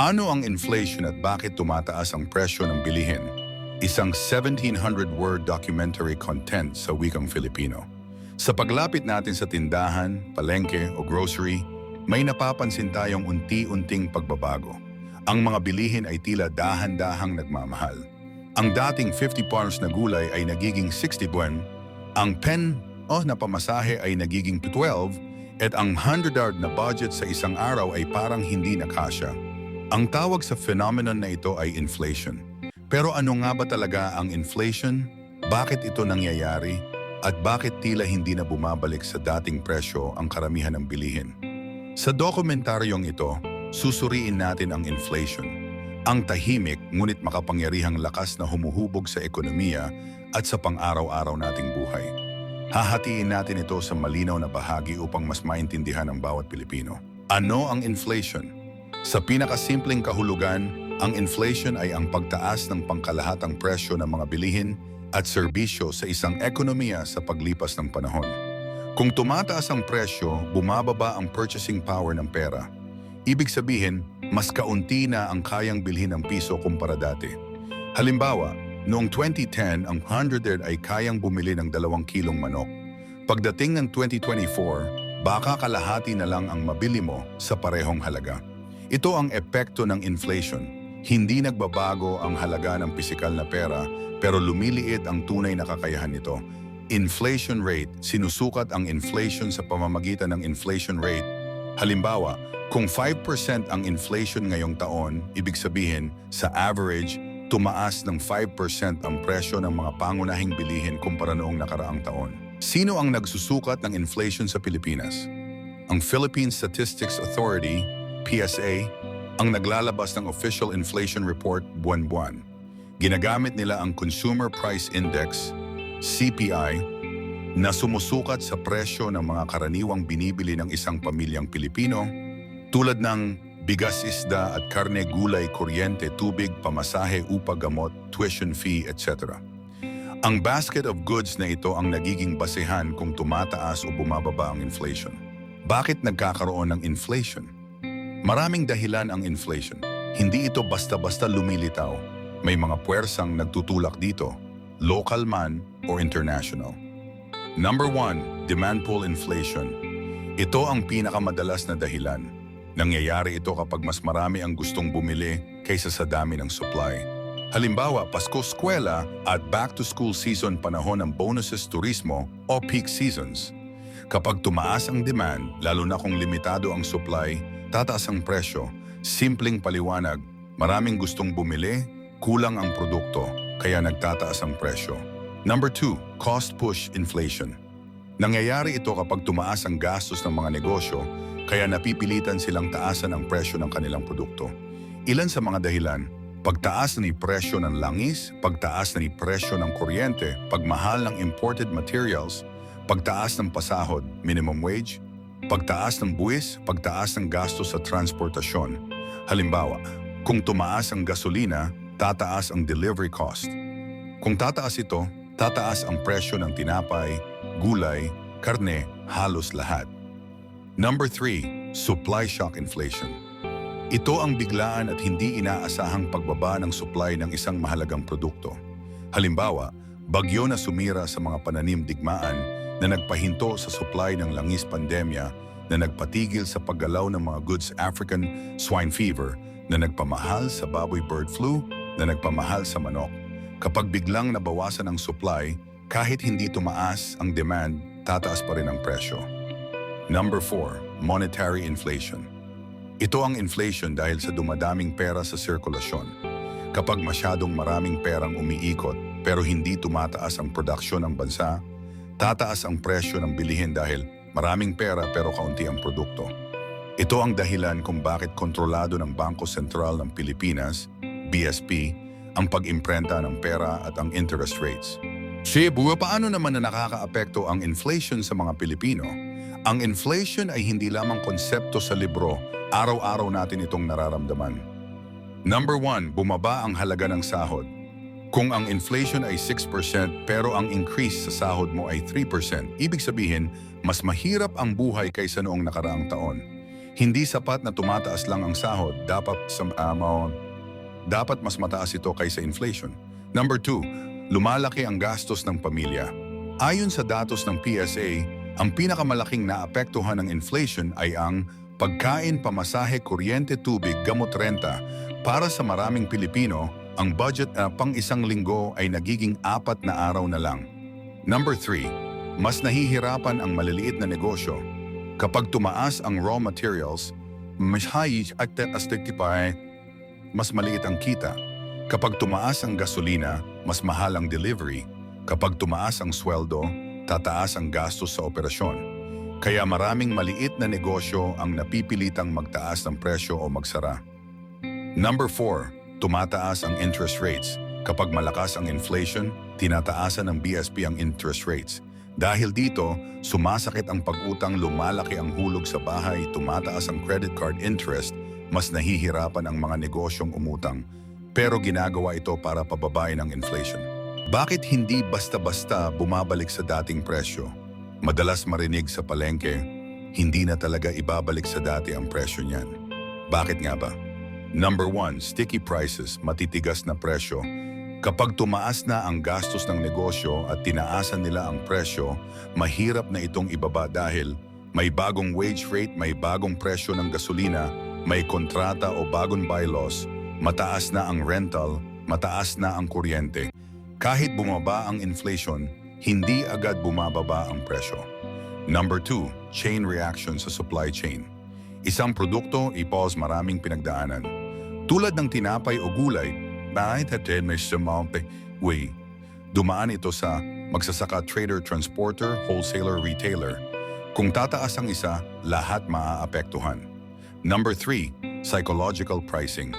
Ano ang inflation at bakit tumataas ang presyo ng bilihin? Isang 1700-word documentary content sa wikang Filipino. Sa paglapit natin sa tindahan, palengke o grocery, may napapansin tayong unti-unting pagbabago. Ang mga bilihin ay tila dahan-dahang nagmamahal. Ang dating 50 pounds na gulay ay nagiging 60 buwan, ang pen o na pamasahe ay nagiging 12, at ang 100 na budget sa isang araw ay parang hindi nakasya. Ang tawag sa phenomenon na ito ay inflation. Pero ano nga ba talaga ang inflation? Bakit ito nangyayari? At bakit tila hindi na bumabalik sa dating presyo ang karamihan ng bilihin? Sa dokumentaryong ito, susuriin natin ang inflation. Ang tahimik ngunit makapangyarihang lakas na humuhubog sa ekonomiya at sa pang-araw-araw nating buhay. Hahatiin natin ito sa malinaw na bahagi upang mas maintindihan ng bawat Pilipino. Ano ang inflation? Sa pinakasimpleng kahulugan, ang inflation ay ang pagtaas ng pangkalahatang presyo ng mga bilihin at serbisyo sa isang ekonomiya sa paglipas ng panahon. Kung tumataas ang presyo, bumababa ang purchasing power ng pera. Ibig sabihin, mas kaunti na ang kayang bilhin ng piso kumpara dati. Halimbawa, noong 2010, ang 100 ay kayang bumili ng dalawang kilong manok. Pagdating ng 2024, baka kalahati na lang ang mabili mo sa parehong halaga. Ito ang epekto ng inflation. Hindi nagbabago ang halaga ng pisikal na pera pero lumiliit ang tunay na kakayahan nito. Inflation rate, sinusukat ang inflation sa pamamagitan ng inflation rate. Halimbawa, kung 5% ang inflation ngayong taon, ibig sabihin, sa average, tumaas ng 5% ang presyo ng mga pangunahing bilihin kumpara noong nakaraang taon. Sino ang nagsusukat ng inflation sa Pilipinas? Ang Philippine Statistics Authority, PSA, ang naglalabas ng official inflation report buwan-buwan. Ginagamit nila ang Consumer Price Index, CPI, na sumusukat sa presyo ng mga karaniwang binibili ng isang pamilyang Pilipino tulad ng bigas isda at karne gulay, kuryente, tubig, pamasahe, upa, gamot, tuition fee, etc. Ang basket of goods na ito ang nagiging basehan kung tumataas o bumababa ang inflation. Bakit nagkakaroon ng inflation? Maraming dahilan ang inflation. Hindi ito basta-basta lumilitaw. May mga puwersang nagtutulak dito, local man or international. Number one, demand pull inflation. Ito ang pinakamadalas na dahilan. Nangyayari ito kapag mas marami ang gustong bumili kaysa sa dami ng supply. Halimbawa, Pasko Eskwela at back-to-school season panahon ng bonuses turismo o peak seasons. Kapag tumaas ang demand, lalo na kung limitado ang supply, tataas ang presyo. Simpleng paliwanag, maraming gustong bumili, kulang ang produkto, kaya nagtataas ang presyo. Number two, cost push inflation. Nangyayari ito kapag tumaas ang gastos ng mga negosyo, kaya napipilitan silang taasan ang presyo ng kanilang produkto. Ilan sa mga dahilan, pagtaas na ni presyo ng langis, pagtaas na ni presyo ng kuryente, pagmahal ng imported materials, pagtaas ng pasahod, minimum wage, pagtaas ng buwis, pagtaas ng gastos sa transportasyon. Halimbawa, kung tumaas ang gasolina, tataas ang delivery cost. Kung tataas ito, tataas ang presyo ng tinapay, gulay, karne, halos lahat. Number 3, supply shock inflation. Ito ang biglaan at hindi inaasahang pagbaba ng supply ng isang mahalagang produkto. Halimbawa, bagyo na sumira sa mga pananim digmaan na nagpahinto sa supply ng langis pandemya na nagpatigil sa paggalaw ng mga goods African swine fever na nagpamahal sa baboy bird flu na nagpamahal sa manok. Kapag biglang nabawasan ang supply, kahit hindi tumaas ang demand, tataas pa rin ang presyo. Number 4, monetary inflation. Ito ang inflation dahil sa dumadaming pera sa sirkulasyon. Kapag masyadong maraming perang umiikot pero hindi tumataas ang produksyon ng bansa, tataas ang presyo ng bilihin dahil maraming pera pero kaunti ang produkto. Ito ang dahilan kung bakit kontrolado ng Bangko Sentral ng Pilipinas, BSP, ang pag-imprenta ng pera at ang interest rates. Shibu, paano naman na nakakaapekto ang inflation sa mga Pilipino? Ang inflation ay hindi lamang konsepto sa libro, araw-araw natin itong nararamdaman. Number one, bumaba ang halaga ng sahod. Kung ang inflation ay 6% pero ang increase sa sahod mo ay 3%, ibig sabihin, mas mahirap ang buhay kaysa noong nakaraang taon. Hindi sapat na tumataas lang ang sahod, dapat sa amount, dapat mas mataas ito kaysa inflation. Number two, lumalaki ang gastos ng pamilya. Ayon sa datos ng PSA, ang pinakamalaking naapektuhan ng inflation ay ang pagkain, pamasahe, kuryente, tubig, gamot, renta. Para sa maraming Pilipino, ang budget na pang isang linggo ay nagiging apat na araw na lang. Number three, mas nahihirapan ang maliliit na negosyo. Kapag tumaas ang raw materials, mas high at astikipay, mas maliit ang kita. Kapag tumaas ang gasolina, mas mahal ang delivery. Kapag tumaas ang sweldo, tataas ang gastos sa operasyon. Kaya maraming maliit na negosyo ang napipilitang magtaas ng presyo o magsara. Number 4, tumataas ang interest rates. Kapag malakas ang inflation, tinataasan ng BSP ang interest rates. Dahil dito, sumasakit ang pag-utang, lumalaki ang hulog sa bahay, tumataas ang credit card interest, mas nahihirapan ang mga negosyong umutang. Pero ginagawa ito para pababain ang inflation. Bakit hindi basta-basta bumabalik sa dating presyo? Madalas marinig sa palengke, hindi na talaga ibabalik sa dati ang presyo niyan. Bakit nga ba? Number one, sticky prices, matitigas na presyo. Kapag tumaas na ang gastos ng negosyo at tinaasan nila ang presyo, mahirap na itong ibaba dahil may bagong wage rate, may bagong presyo ng gasolina, may kontrata o bagong bylaws, mataas na ang rental, mataas na ang kuryente. Kahit bumaba ang inflation, hindi agad bumababa ang presyo. Number two, chain reaction sa supply chain. Isang produkto, i-pause maraming pinagdaanan. Tulad ng tinapay o gulay, bakit natin may sumampe? Way. Dumaan ito sa magsasaka trader, transporter, wholesaler, retailer. Kung tataas ang isa, lahat maaapektuhan. Number three, psychological pricing.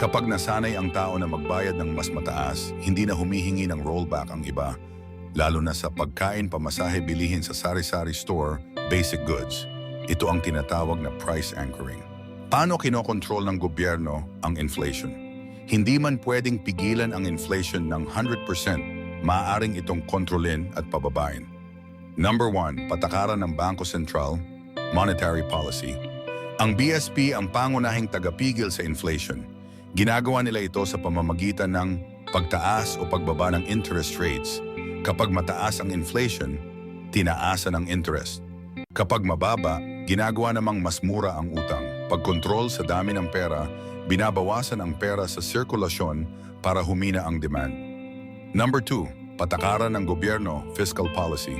Kapag nasanay ang tao na magbayad ng mas mataas, hindi na humihingi ng rollback ang iba, lalo na sa pagkain, pamasahe, bilihin sa sari-sari store, basic goods. Ito ang tinatawag na price anchoring. Paano kinokontrol ng gobyerno ang inflation? Hindi man pwedeng pigilan ang inflation ng 100%, maaaring itong kontrolin at pababain. Number one, patakaran ng Bangko Sentral, monetary policy. Ang BSP ang pangunahing tagapigil sa inflation. Ginagawa nila ito sa pamamagitan ng pagtaas o pagbaba ng interest rates. Kapag mataas ang inflation, tinaasan ang interest. Kapag mababa, ginagawa namang mas mura ang utang. Pagkontrol sa dami ng pera, binabawasan ang pera sa sirkulasyon para humina ang demand. Number two, patakaran ng gobyerno, fiscal policy.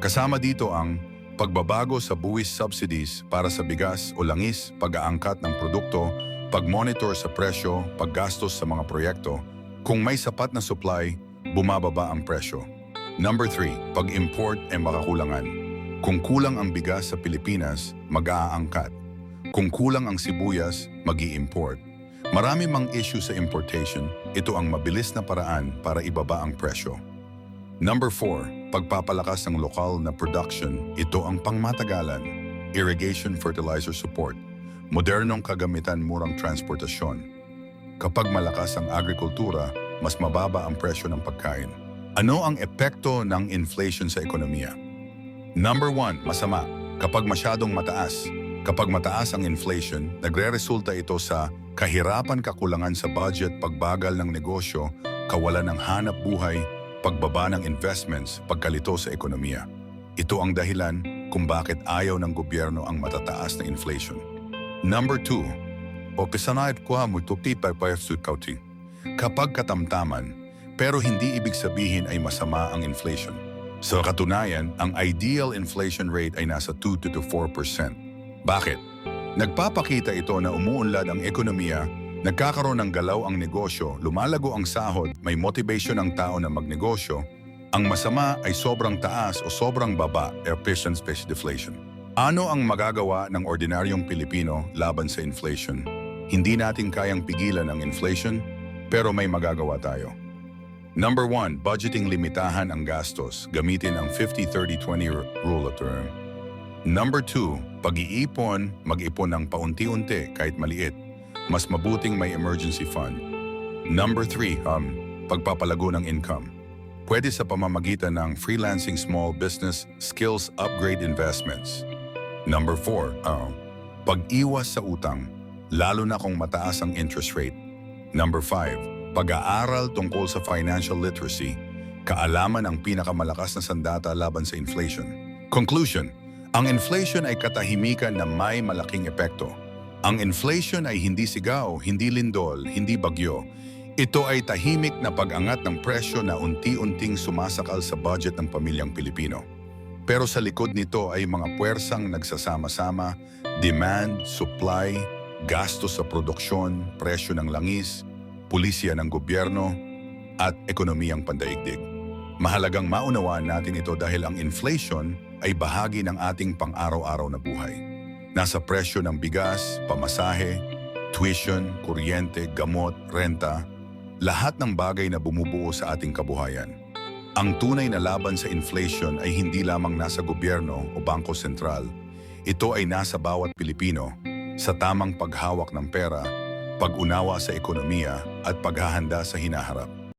Kasama dito ang pagbabago sa buwis subsidies para sa bigas o langis, pag-aangkat ng produkto, pag-monitor sa presyo, paggastos sa mga proyekto. Kung may sapat na supply, bumababa ang presyo. Number three, pag-import ay makakulangan. Kung kulang ang bigas sa Pilipinas, mag-aangkat. Kung kulang ang sibuyas, mag import Marami mang issue sa importation, ito ang mabilis na paraan para ibaba ang presyo. Number 4, pagpapalakas ng lokal na production, ito ang pangmatagalan. Irrigation fertilizer support, modernong kagamitan murang transportasyon. Kapag malakas ang agrikultura, mas mababa ang presyo ng pagkain. Ano ang epekto ng inflation sa ekonomiya? Number 1, masama. Kapag masyadong mataas, kapag mataas ang inflation, nagre-resulta ito sa Kahirapan kakulangan sa budget, pagbagal ng negosyo, kawalan ng hanap buhay, pagbaba ng investments, pagkalito sa ekonomiya. Ito ang dahilan kung bakit ayaw ng gobyerno ang matataas na inflation. Number two, o kasanayat ko pa kauting. Kapag katamtaman, pero hindi ibig sabihin ay masama ang inflation. Sa katunayan, ang ideal inflation rate ay nasa 2 to 4%. Bakit? Nagpapakita ito na umuunlad ang ekonomiya, nagkakaroon ng galaw ang negosyo, lumalago ang sahod, may motivation ang tao na magnegosyo, ang masama ay sobrang taas o sobrang baba, efficient space deflation. Ano ang magagawa ng ordinaryong Pilipino laban sa inflation? Hindi natin kayang pigilan ang inflation, pero may magagawa tayo. Number 1, budgeting limitahan ang gastos, gamitin ang 50-30-20 rule of term. Number 2, pag-iipon, mag-ipon ng paunti-unti kahit maliit. Mas mabuting may emergency fund. Number 3, um, pagpapalago ng income. Pwede sa pamamagitan ng freelancing small business skills upgrade investments. Number 4, um, Pag-iwas sa utang, lalo na kung mataas ang interest rate. Number 5. Pag-aaral tungkol sa financial literacy, kaalaman ang pinakamalakas na sandata laban sa inflation. Conclusion, ang inflation ay katahimikan na may malaking epekto. Ang inflation ay hindi sigaw, hindi lindol, hindi bagyo. Ito ay tahimik na pag-angat ng presyo na unti-unting sumasakal sa budget ng pamilyang Pilipino. Pero sa likod nito ay mga puwersang nagsasama-sama, demand, supply, gastos sa produksyon, presyo ng langis, pulisya ng gobyerno, at ekonomiyang pandaigdig. Mahalagang maunawaan natin ito dahil ang inflation ay bahagi ng ating pang-araw-araw na buhay. Nasa presyo ng bigas, pamasahe, tuition, kuryente, gamot, renta, lahat ng bagay na bumubuo sa ating kabuhayan. Ang tunay na laban sa inflation ay hindi lamang nasa gobyerno o bangko sentral. Ito ay nasa bawat Pilipino sa tamang paghawak ng pera, pag-unawa sa ekonomiya at paghahanda sa hinaharap.